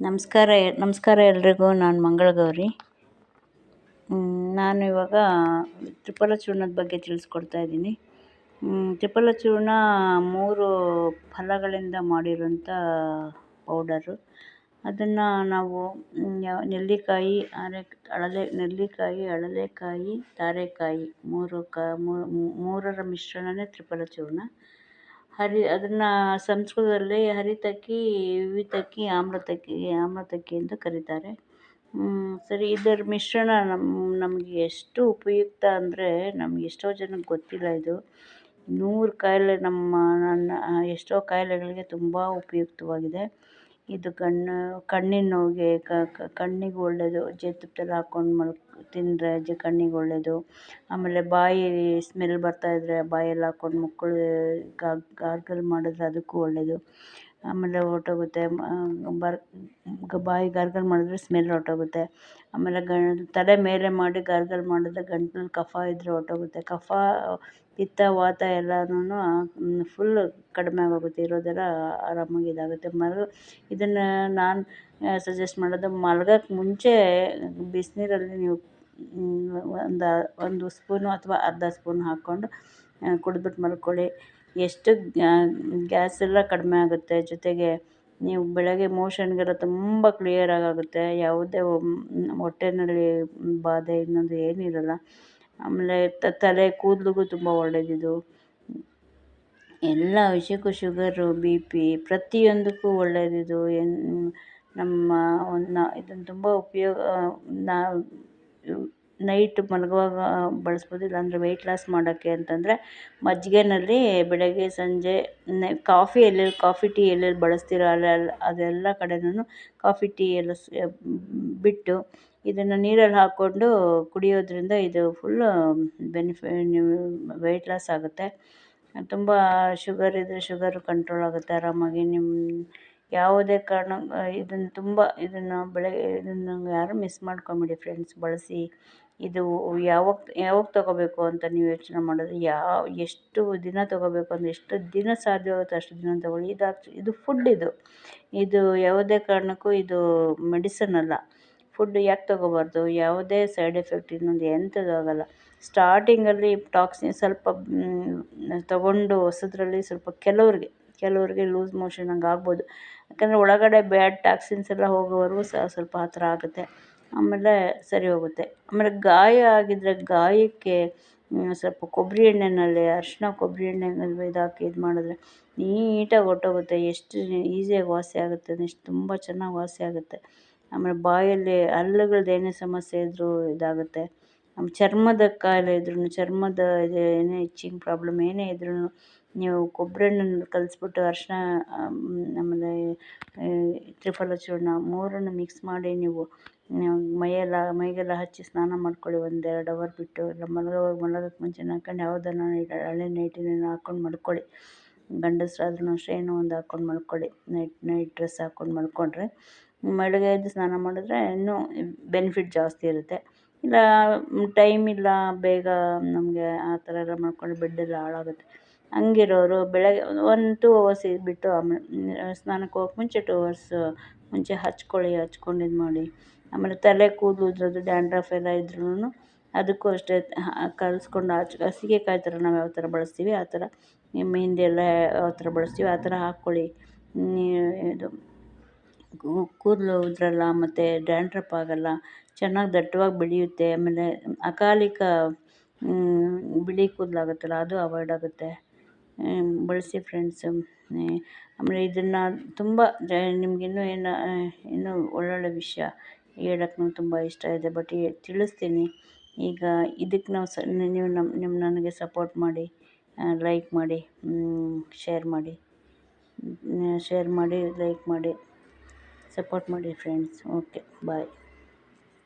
ನಮಸ್ಕಾರ ನಮಸ್ಕಾರ ಎಲ್ರಿಗೂ, ನಾನು ಮಂಗಳಗೌರಿ. ನಾನು ಇವಾಗ ತ್ರಿಪಲ ಚೂರ್ಣದ ಬಗ್ಗೆ ತಿಳಿಸ್ಕೊಡ್ತಾ ಇದ್ದೀನಿ. ತ್ರಿಪಲ ಚೂರ್ಣ ಮೂರು ಫಲಗಳಿಂದ ಮಾಡಿರೋಂಥ ಪೌಡರು. ಅದನ್ನು ನಾವು ನೆಲ್ಲಿಕಾಯಿ, ಅರೆ ಅಳಲೆ ನೆಲ್ಲಿಕಾಯಿ, ಅಳಲೆಕಾಯಿ, ತಾರೆಕಾಯಿ, ಮೂರು ಕ ಮೂರರ ಮಿಶ್ರಣವೇ ತ್ರಿಪಲ ಚೂರ್ಣ. ಹರಿ, ಅದನ್ನು ಸಂಸ್ಕೃತದಲ್ಲಿ ಹರಿತಕ್ಕಿ ವಿತಕ್ಕಿ ಆಮ್ಲತಕ್ಕಿ ಆಮ್ಲತಕ್ಕಿ ಅಂತ ಕರೀತಾರೆ. ಸರಿ, ಇದರ ಮಿಶ್ರಣ ನಮ್ಮ ನಮಗೆ ಎಷ್ಟು ಉಪಯುಕ್ತ ಅಂದರೆ ನಮ್ಗೆ ಎಷ್ಟೋ ಜನಕ್ಕೆ ಗೊತ್ತಿಲ್ಲ ಇದು. ನೂರು ಕಾಯಿಲೆ ನಮ್ಮ, ನನ್ನ, ಎಷ್ಟೋ ಕಾಯಿಲೆಗಳಿಗೆ ತುಂಬ ಉಪಯುಕ್ತವಾಗಿದೆ. ಇದು ಕಣ್ಣು, ಕಣ್ಣಿನ ನೋವಿಗೆ ಕಣ್ಣಿಗೆ ಒಳ್ಳೆಯದು ಜೇನುತುಪ್ಪದಲ್ಲಿ ಹಾಕ್ಕೊಂಡು ಮಲ್ಕ್, ತಿಂದರೆ ಜ ಕಣ್ಣಿಗೆ ಒಳ್ಳೆಯದು ಆಮೇಲೆ ಬಾಯಿ ಸ್ಮೆಲ್ ಬರ್ತಾಯಿದ್ದರೆ ಬಾಯಲ್ಲಿ ಹಾಕ್ಕೊಂಡು ಮುಕ್ಕುಳು ಗಾರ್ಗಲ್ ಮಾಡಿದ್ರೆ ಅದಕ್ಕೂ ಒಳ್ಳೆಯದು ಆಮೇಲೆ ಹೊರ್ಟೋಗುತ್ತೆ ಬರ್, ಬಾಯಿ ಗಾರ್ಗಲ್ ಮಾಡಿದ್ರೆ ಸ್ಮೆಲ್ ಹೊರ್ಟೋಗುತ್ತೆ. ಆಮೇಲೆ ಗ ತಲೆ ಮೇಲೆ ಮಾಡಿ ಗಾರ್ಗಲ್ ಮಾಡಿದ್ರೆ ಗಂಟ್ಲಲ್ಲಿ ಕಫ ಇದ್ದರೆ ಹೊರ್ಟೋಗುತ್ತೆ. ಕಫ, ಪಿತ್ತ, ವಾತ ಎಲ್ಲನೂ ಫುಲ್ ಕಡಿಮೆ ಆಗೋಗುತ್ತೆ. ಇರೋದೆಲ್ಲ ಆರಾಮಾಗಿ ಇದಾಗುತ್ತೆ. ಮರು, ಇದನ್ನು ನಾನು ಸಜೆಸ್ಟ್ ಮಾಡೋದು ಮಲ್ಗೋಕ್ಕೆ ಮುಂಚೆ ಬಿಸಿನೀರಲ್ಲಿ ನೀವು ಒಂದು ಒಂದು ಸ್ಪೂನು ಅಥವಾ ಅರ್ಧ ಸ್ಪೂನ್ ಹಾಕ್ಕೊಂಡು ಕುಡಿದ್ಬಿಟ್ಟು ಮಲ್ಕೊಳ್ಳಿ. ಎಷ್ಟು ಗ್ಯಾಸ್ ಎಲ್ಲ ಕಡಿಮೆ ಆಗುತ್ತೆ. ಜೊತೆಗೆ ನೀವು ಬೆಳಗ್ಗೆ ಮೋಷನ್ಗೆಲ್ಲ ತುಂಬ ಕ್ಲಿಯರ್ ಆಗುತ್ತೆ ಯಾವುದೇ ಹೊಟ್ಟೆನಲ್ಲಿ ಬಾಧೆ ಇನ್ನೊಂದು ಏನಿರಲ್ಲ ಆಮೇಲೆ ತಲೆ ಕೂದಲಿಗೂ ತುಂಬ ಒಳ್ಳೆಯದಿದು ಎಲ್ಲ ವಿಷಯಕ್ಕೂ ಶುಗರು, ಬಿ ಪಿ ಪ್ರತಿಯೊಂದಕ್ಕೂ ಒಳ್ಳೆಯದಿದು ಏನು ನಮ್ಮ ಒಂದು, ಇದನ್ನು ತುಂಬ ಉಪಯೋಗ ನಾವು ನೈಟ್ ಮಲಗುವಾಗ ಬಳಸ್ಬೋದು. ಇಲ್ಲಾಂದರೆ ವೆಯ್ಟ್ ಲಾಸ್ ಮಾಡೋಕ್ಕೆ ಅಂತಂದರೆ ಮಜ್ಜಿಗೆನಲ್ಲಿ ಬೆಳಗ್ಗೆ, ಸಂಜೆ ಕಾಫಿ ಎಲ್ಲೆಲ್ಲಿ ಕಾಫಿ ಟೀ ಎಲ್ಲೆಲ್ಲಿ ಬಳಸ್ತೀರೋ ಅಲ್ಲೆಲ್ಲ ಅದೆಲ್ಲ ಕಡೆನೂ ಕಾಫಿ ಟೀ ಎಲ್ಲ ಬಿಟ್ಟು ಇದನ್ನು ನೀರಲ್ಲಿ ಹಾಕ್ಕೊಂಡು ಕುಡಿಯೋದ್ರಿಂದ ಇದು ಫುಲ್ಲು ಬೆನಿಫಿ ವೆಯ್ಟ್ ಲಾಸ್ ಆಗುತ್ತೆ. ತುಂಬ ಶುಗರ್ ಇದ್ದರೆ ಶುಗರ್ ಕಂಟ್ರೋಲ್ ಆಗುತ್ತೆ ಆರಾಮಾಗಿ. ನಿಮ್ಮ ಯಾವುದೇ ಕಾರಣ ಇದನ್ನು ತುಂಬ ಇದನ್ನು ಬೆಳೆ, ಇದನ್ನು ಯಾರು ಮಿಸ್ ಮಾಡ್ಕೊಂಬೇಡಿ ಫ್ರೆಂಡ್ಸ್ ಬಳಸಿ. ಇದು ಯಾವಾಗ ಯಾವಾಗ ತೊಗೋಬೇಕು ಅಂತ ನೀವು ಯೋಚನೆ ಮಾಡಿದ್ರೆ, ಯಾವ, ಎಷ್ಟು ದಿನ ತೊಗೋಬೇಕು ಅಂದರೆ, ಎಷ್ಟು ದಿನ ಸಾಧ್ಯವಾಗುತ್ತೋ ಅಷ್ಟು ದಿನ ತೊಗೊಳ್ಳಿ. ಇದು ಆಕ್ಚು, ಇದು ಫುಡ್ ಇದು. ಇದು ಯಾವುದೇ ಕಾರಣಕ್ಕೂ ಇದು ಮೆಡಿಸನ್ ಅಲ್ಲ. ಫುಡ್ ಯಾಕೆ ತೊಗೋಬಾರ್ದು? ಯಾವುದೇ ಸೈಡ್ ಎಫೆಕ್ಟ್ ಇನ್ನೊಂದು ಎಂಥದ್ದು ಆಗೋಲ್ಲ. ಸ್ಟಾರ್ಟಿಂಗಲ್ಲಿ ಟಾಕ್ಸಿನ್ ಸ್ವಲ್ಪ ತೊಗೊಂಡು ಹೊಸದ್ರಲ್ಲಿ ಸ್ವಲ್ಪ ಕೆಲವ್ರಿಗೆ ಕೆಲವ್ರಿಗೆ ಲೂಸ್ ಮೋಷನ್ ಹಂಗೆ ಆಗ್ಬೋದು. ಯಾಕಂದರೆ ಒಳಗಡೆ ಬ್ಯಾಡ್ ಟಾಕ್ಸಿನ್ಸ್ ಎಲ್ಲ ಹೋಗೋವರೆಗೂ ಸ್ವಲ್ಪ ಆ ಥರ ಆಗುತ್ತೆ. ಆಮೇಲೆ ಸರಿ ಹೋಗುತ್ತೆ. ಆಮೇಲೆ ಗಾಯ ಆಗಿದ್ದರೆ ಗಾಯಕ್ಕೆ ಸ್ವಲ್ಪ ಕೊಬ್ಬರಿ ಎಣ್ಣೆನಲ್ಲಿ ಅರಿಶಿನ ಕೊಬ್ಬರಿ ಎಣ್ಣೆನಲ್ಲಿ ಇದಾಕಿ ಇದು ಮಾಡಿದ್ರೆ ನೀಟಾಗಿ ಹೊರ್ಟೋಗುತ್ತೆ ಎಷ್ಟು ಈಸಿಯಾಗಿ ವಾಸಿ ಆಗುತ್ತೆ ಎಷ್ಟು ತುಂಬ ಚೆನ್ನಾಗಿ ವಾಸಿ ಆಗುತ್ತೆ. ಆಮೇಲೆ ಬಾಯಲ್ಲಿ ಹಲ್ಲುಗಳದ್ದು ಏನೇ ಸಮಸ್ಯೆ ಇದ್ದರೂ ಇದಾಗುತ್ತೆ. ಆಮೇಲೆ ಚರ್ಮದ ಕಾಯಿಲೆ ಇದ್ರೂ ಚರ್ಮದ ಇದು ಏನೇ ಇಚ್ಚಿಂಗ್ ಪ್ರಾಬ್ಲಮ್ ಏನೇ ಇದ್ರೂ ನೀವು ಕೊಬ್ಬರಿ ಎಣ್ಣೆನ ಕಲಸ್ಬಿಟ್ಟು ಅರಿಶಿನ ಆಮೇಲೆ ತ್ರಿಫಲ ಚೂರ್ಣ ಮೂರನ್ನು ಮಿಕ್ಸ್ ಮಾಡಿ ನೀವು ಮೈಯೆಲ್ಲ, ಮೈಗೆಲ್ಲ ಹಚ್ಚಿ ಸ್ನಾನ ಮಾಡ್ಕೊಳ್ಳಿ ಒಂದೆರಡು ಅವರ್ ಬಿಟ್ಟು, ಇಲ್ಲ ಮಲಗೋವಾಗ ಮಲಗೋಕ್ಕೆ ಮುಂಚೆ ಹಾಕ್ಕೊಂಡು ಯಾವುದನ್ನು ಹಳೆ ನೈಟಿನ ಹಾಕ್ಕೊಂಡು ಮಲ್ಕೊಳ್ಳಿ. ಗಂಡಸರಾದ್ರೂ ಅಷ್ಟೇ ಏನೋ ಒಂದು ಹಾಕ್ಕೊಂಡು ಮಲ್ಕೊಳ್ಳಿ ನೈಟ್ ನೈಟ್ ಡ್ರೆಸ್ ಹಾಕ್ಕೊಂಡು ಮಲ್ಕೊಂಡ್ರೆ ಬೆಳಗ್ಗೆ ಸ್ನಾನ ಮಾಡಿದ್ರೆ ಇನ್ನೂ ಬೆನಿಫಿಟ್ ಜಾಸ್ತಿ ಇರುತ್ತೆ. ಇಲ್ಲ ಟೈಮ್ ಇಲ್ಲ, ಬೇಗ ನಮಗೆ ಆ ಥರ ಎಲ್ಲ ಮಾಡ್ಕೊಂಡ್ರೆ ಬೆಡ್ಡೆಲ್ಲ ಹಾಳಾಗುತ್ತೆ. ಹಂಗಿರೋರು ಬೆಳಗ್ಗೆ ಒನ್ ಟೂ ಅವರ್ಸ್ ಇದ್ಬಿಟ್ಟು ಆಮೇಲೆ ಸ್ನಾನಕ್ಕೆ ಹೋಗೋಕೆ ಮುಂಚೆ ಟೂ ಅವರ್ಸ್ ಮುಂಚೆ ಹಚ್ಕೊಳ್ಳಿ, ಹಚ್ಕೊಂಡು ಇದು ಮಾಡಿ. ಆಮೇಲೆ ತಲೆ ಕೂದಲು ಉದುರೋದು ಡ್ಯಾಂಡ್ರಫ್ ಎಲ್ಲ ಇದ್ರೂ ಅದಕ್ಕೂ ಅಷ್ಟೇ ಕಲಸ್ಕೊಂಡು ಹಚ್ ಸೀಗೆಕಾಯಿ ಥರ ನಾವು ಯಾವ ಥರ ಬಳಸ್ತೀವಿ, ಆ ಥರ ಮೆಹೆಂದಿ ಎಲ್ಲ ಯಾವ ಥರ ಬಳಸ್ತೀವಿ, ಆ ಥರ ಹಾಕ್ಕೊಳ್ಳಿ. ಇದು ಕೂದಲು ಉದುರಲ್ಲ, ಮತ್ತು ಡ್ಯಾಂಡ್ರಪ್ ಆಗಲ್ಲ, ಚೆನ್ನಾಗಿ ದಟ್ಟವಾಗಿ ಬೆಳೆಯುತ್ತೆ, ಆಮೇಲೆ ಅಕಾಲಿಕ ಬಿಳಿ ಕೂದಲಾಗುತ್ತಲ್ಲ, ಅದು ಅವಾಯ್ಡ್ ಆಗುತ್ತೆ. ಬಳಸಿ ಫ್ರೆಂಡ್ಸ್ ಆಮೇಲೆ ಇದನ್ನು ತುಂಬ, ಜ, ನಿಮ್ಗೆ ಇನ್ನೂ ಏನು, ಇನ್ನೂ ಒಳ್ಳೊಳ್ಳೆ ವಿಷಯ ಹೇಳಕ್ಕೆ ನಂಗೆ ತುಂಬ ಇಷ್ಟ ಇದೆ ಬಟ್ ತಿಳಿಸ್ತೀನಿ. ಈಗ ಇದಕ್ಕೆ ನಾವು ಸ, ನೀವು ನಮ್ಮ ನಿಮ್ಮ ನನಗೆ ಸಪೋರ್ಟ್ ಮಾಡಿ ಲೈಕ್ ಮಾಡಿ ಶೇರ್ ಮಾಡಿ ಶೇರ್ ಮಾಡಿ ಲೈಕ್ ಮಾಡಿ. ಸಪೋರ್ಟ್ ಮಾಡಿ ಫ್ರೆಂಡ್ಸ್ ಓಕೆ ಬಾಯ್